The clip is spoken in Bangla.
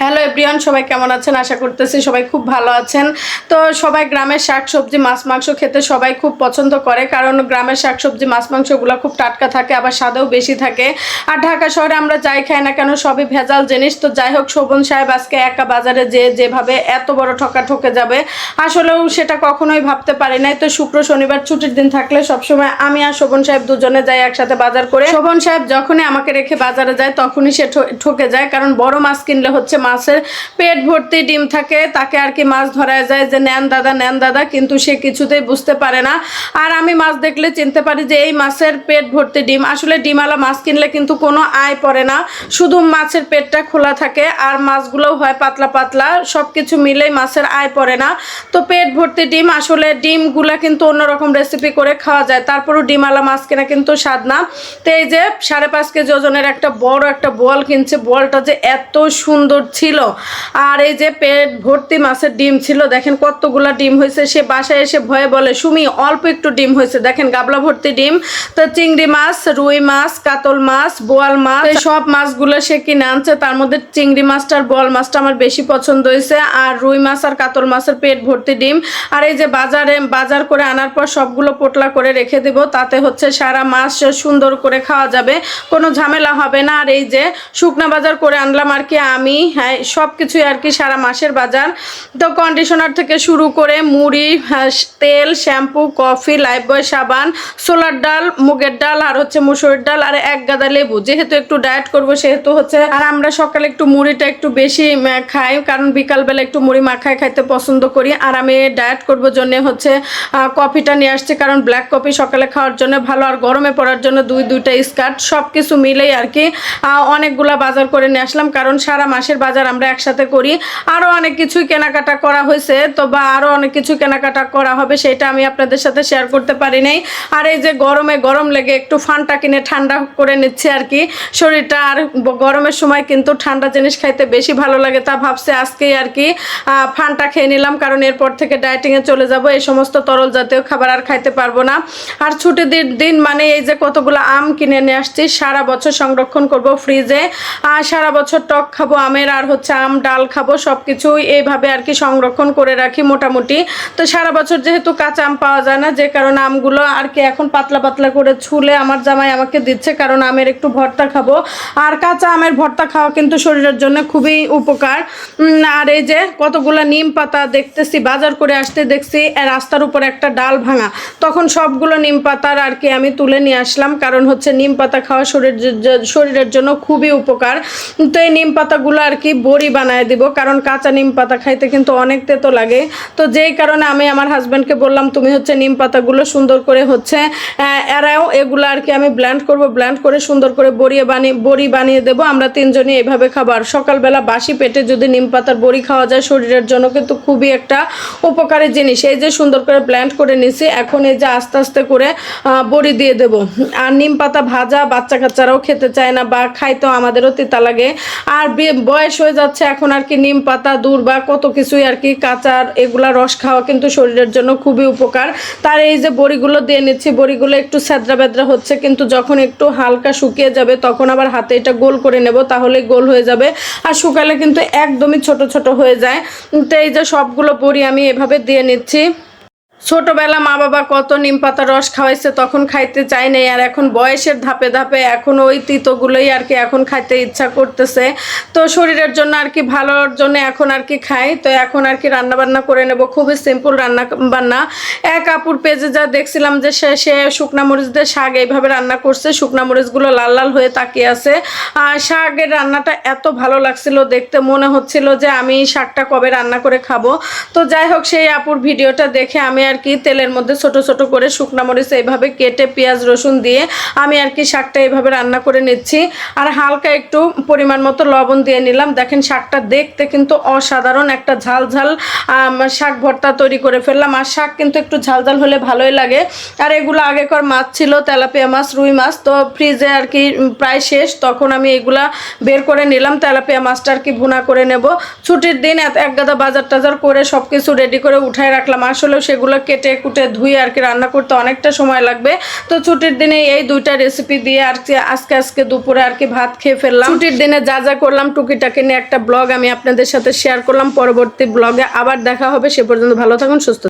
হ্যালো এভরিওয়ান সবাই কেমন আছেন? আশা করতেছি সবাই খুব ভালো আছেন। তো সবাই গ্রামের শাক, সবজি, মাছ, মাংস খেতে সবাই খুব পছন্দ করে, কারণ গ্রামের শাক, সবজি, মাছ, মাংসগুলো খুব টাটকা থাকে, আবার স্বাদেও বেশি থাকে। আর ঢাকা শহরে আমরা যাই, খাই না কেন, সবই ভেজাল জিনিস। তো যাই হোক, শোভন সাহেব আজকে একা বাজারে যে যেভাবে এত বড় ঠকা ঠকে যাবে, আসলেও সেটা কখনোই ভাবতে পারি নাই। তো শুক্র শনিবার ছুটির দিন থাকলে সবসময় আমি আর শোভন সাহেব দুজনে যাই একসাথে বাজার করে। শোভন সাহেব যখনই আমাকে রেখে বাজারে যায়, তখনই সে ঠকে যায়, কারণ বড় মাছ কিনলে হচ্ছে মাছের পেট ভর্তি ডিম থাকে, তাকে আর কি মাছ ধরা যায় যে, নেন দাদা নেন দাদা। কিন্তু সে কিছুতেই বুঝতে পারে না। আর আমি মাছ দেখলে চিনতে পারি যে, এই মাছের পেট ভর্তি ডিম, আসলে ডিমালা মাছ কিনলে কিন্তু কোনো আয় পড়ে না। শুধু মাছের পেটটা খোলা থাকে আর মাছগুলোও হয় পাতলা পাতলা সব কিছু মিলেই মাছের আয় পড়ে না। তো পেট ভর্তি ডিম, আসলে ডিমগুলা কিন্তু অন্যরকম রেসিপি করে খাওয়া যায়। তারপরও ডিমালা মাছ কেনা কিন্তু স্বাদ না। তো এই যে, সাড়ে পাঁচ কেজি ওজনের একটা বড় একটা বল কিনছে। বলটা যে এত সুন্দর ছিল। আর এই যে পেট ভর্তি মাছের ডিম ছিল, দেখেন কতগুলা ডিম হয়েছে। সে বাসায় এসে ভয়ে বলে, সুমি, অল্প একটু ডিম হয়েছে। দেখেন গাবলা ভর্তি ডিম। তো চিংড়ি মাছ, রুই মাছ, কাতল মাছ, বোয়াল মাছ সব মাছগুলো সে কিনে আনছে। তার মধ্যে চিংড়ি মাছটা আর বোয়াল মাছটা আমার বেশি পছন্দ হয়েছে। আর রুই মাছ আর কাতল মাছের পেট ভর্তি ডিম। আর এই যে বাজারে, বাজার করে আনার পর সবগুলো পোটলা করে রেখে দেব। তাতে হচ্ছে সারা মাছ সুন্দর করে খাওয়া যাবে। কোনো ঝামেলা হবে না। আর এই যে শুকনা বাজার করে আনলাম আর কি, আমি হ্যাঁ সব কিছুই আর কি সারা মাসের বাজার। তো কন্ডিশনার থেকে শুরু করে মুড়ি তেল, শ্যাম্পু, কফি লাইফবয় সাবান, সোলার ডাল, মুগের ডাল আর হচ্ছে মুসুরির ডাল আর এক গাদা লেবু। যেহেতু একটু ডায়েট করব, সেহেতু হচ্ছে আর আমরা সকালে একটু মুড়িটা একটু বেশি খাই, কারণ বিকালবেলা একটু মুড়ি মাখায় খাইতে পছন্দ করি। আর আমি ডায়েট করব জন্য হচ্ছে কফিটা নিয়ে আসছি, কারণ ব্ল্যাক কফি সকালে খাওয়ার জন্য ভালো আর গরমে পড়ার জন্য দুই, দুইটা স্কার্ট সব কিছু মিলেই আর কি অনেকগুলা বাজার করে নিয়ে আসলাম, কারণ সারা মাসের বাজার আমরা একসাথে করি। আরও অনেক কিছুই কেনাকাটা করা হয়েছে। তো বা আরও অনেক কিছু কেনাকাটা করা হবে সেটা আমি আপনাদের সাথে শেয়ার করতে পারি নাই। আর এই যে গরমে গরম লেগে একটু ফানটা কিনে ঠান্ডা করে নিচ্ছে আর কি। শরীরটা আর গরমের সময় কিন্তু ঠান্ডা জিনিস খাইতে বেশি ভালো লাগে তা ভাবছে আজকেই আর কি। ফানটা খেয়ে নিলাম কারণ এরপর থেকে ডায়েটিংয়ে চলে যাব। এই সমস্ত তরল জাতীয় খাবার আর খাইতে পারব না। আর ছুটির দিন দিন মানে এই যে কতগুলো আম কিনে নিয়ে আসছি, সারা বছর সংরক্ষণ করব ফ্রিজে আর সারা বছর টক খাব আমের আর হচ্ছে আম, ডাল খাব সব কিছুই এইভাবে আর কি সংরক্ষণ করে রাখি মোটামুটি। তো সারা বছর যেহেতু কাঁচা আম পাওয়া যায় না, যে কারণে আমগুলো আর কি এখন পাতলা পাতলা করে ছুলে আমার জামাই আমাকে দিচ্ছে, কারণ আমের একটু ভর্তা খাব। আর কাঁচা আমের ভর্তা খাওয়া কিন্তু শরীরের জন্য খুবই উপকার। আর এই যে কতগুলো নিম পাতা দেখতেছি, বাজার করে আসতে দেখছি রাস্তার উপর একটা ডাল ভাঙা। তখন সবগুলো নিম পাতার আর কি আমি তুলে নিয়ে আসলাম, কারণ হচ্ছে নিম পাতা খাওয়া শরীর শরীরের জন্য খুবই উপকার। তো এই নিম পাতাগুলো আর কি বড়ি বানায় দিব? কারণ কাঁচা নিম পাতা খাইতে কিন্তু অনেক তেতো লাগে। তো যেই কারণে আমি আমার হাজব্যান্ডকে বললাম, তুমি হচ্ছে নিম পাতাগুলো সুন্দর করে হচ্ছে এরাও এগুলো আর কি আমি ব্ল্যান্ড করব ব্ল্যান্ড করে সুন্দর করে বড়িয়ে বানিয়ে বড়ি বানিয়ে দেবো। আমরা তিনজনই এভাবে খাবার সকালবেলা বাসি পেটে যদি নিম পাতার বড়ি খাওয়া যায়, শরীরের জন্য কিন্তু খুবই একটা উপকারী জিনিস। এই যে সুন্দর করে ব্ল্যান্ড করে নিছি, এখন এই যে আস্তে আস্তে করে বড়ি দিয়ে দেব। আর নিম পাতা ভাজা বাচ্চা কাচ্চারাও খেতে চায় না বা খাইতেও আমাদেরও তিতা লাগে। আর বয়স হয়ে যাচ্ছে। এখন আর কি নিম পাতা, দূর বা কত কিছুই আর কি কাঁচার এগুলা রস খাওয়া কিন্তু শরীরের জন্য খুবই উপকার। তার এই যে বড়িগুলো দিয়ে নিচ্ছি, বড়িগুলো একটু স্যাদ্রা বেদ্রা হচ্ছে, কিন্তু যখন একটু হালকা শুকিয়ে যাবে, তখন আবার হাতে এটা গোল করে নেব তাহলে গোল হয়ে যাবে। আর শুকালে কিন্তু একদমই ছোট ছোট হয়ে যায়। তো এই যে সবগুলো বড়ি আমি এভাবে দিয়ে নিচ্ছি। ছোটবেলা মা বাবা কত নিম পাতা রস খাওয়াইছে, তখন খাইতে চাই নাই, আর এখন বয়সের ধাপে ধাপে এখন ওই তিতোগুলোই আর কি এখন খাইতে ইচ্ছা করতেছে। তো শরীরের জন্য আর কি ভালোর জন্য এখন আর কি খাই, তো এখন আর কি রান্না বান্না করে নেব, খুবই সিম্পল রান্না বান্না এক আপুর পেজে যা দেখছিলাম যে সে সে শুকনা মরিচ দিয়ে শাক এইভাবে রান্না করছে, শুকনা মরিচগুলো লাল লাল হয়ে তাকিয়ে আছে। আর শাকের রান্নাটা এত ভালো লাগছিল দেখতে, মনে হচ্ছিল যে আমি শাকটা কবে রান্না করে খাব। তো যাই হোক, সেই আপুর ভিডিওটা দেখে আমি আর কি তেলের মধ্যে ছোট ছোট করে শুকনা মরিচ এইভাবে কেটে পেঁয়াজ, রসুন দিয়ে আমি আর কি শাকটা এইভাবে রান্না করে নিচ্ছি। আর হালকা একটু পরিমাণ মতো লবণ দিয়ে নিলাম। দেখেন শাকটা দেখতে কিন্তু অসাধারণ একটা ঝাল ঝাল শাক ভর্তা তৈরি করে ফেললাম। আর শাক কিন্তু একটু ঝাল ঝাল হলে ভালোই লাগে। আর এগুলো আগেকার মাছ ছিল, তেলাপিয়া মাছ, রুই মাছ। তো ফ্রিজে আর কি প্রায় শেষ। তখন আমি এগুলা বের করে নিলাম। তেলাপিয়া মাছটা আর কি ভুনা করে নেব। ছুটির দিন এক গাদা বাজার টাজার করে সব কিছু রেডি করে উঠায় রাখলাম। আসলেও সেগুলো কেটে কুটে ধুয়ে আর কি রান্না করতে অনেকটা সময় লাগবে। তো ছুটির দিনে এই দুইটা রেসিপি দিয়ে আর কি আজকে আজকে দুপুরে আর কি ভাত খেয়ে ফেললাম। ছুটির দিনে যা যা করলাম টুকিটাকে নিয়ে একটা ব্লগ আমি আপনাদের সাথে শেয়ার করলাম। পরবর্তী ব্লগে আবার দেখা হবে। সে পর্যন্ত ভালো থাকুন, সুস্থ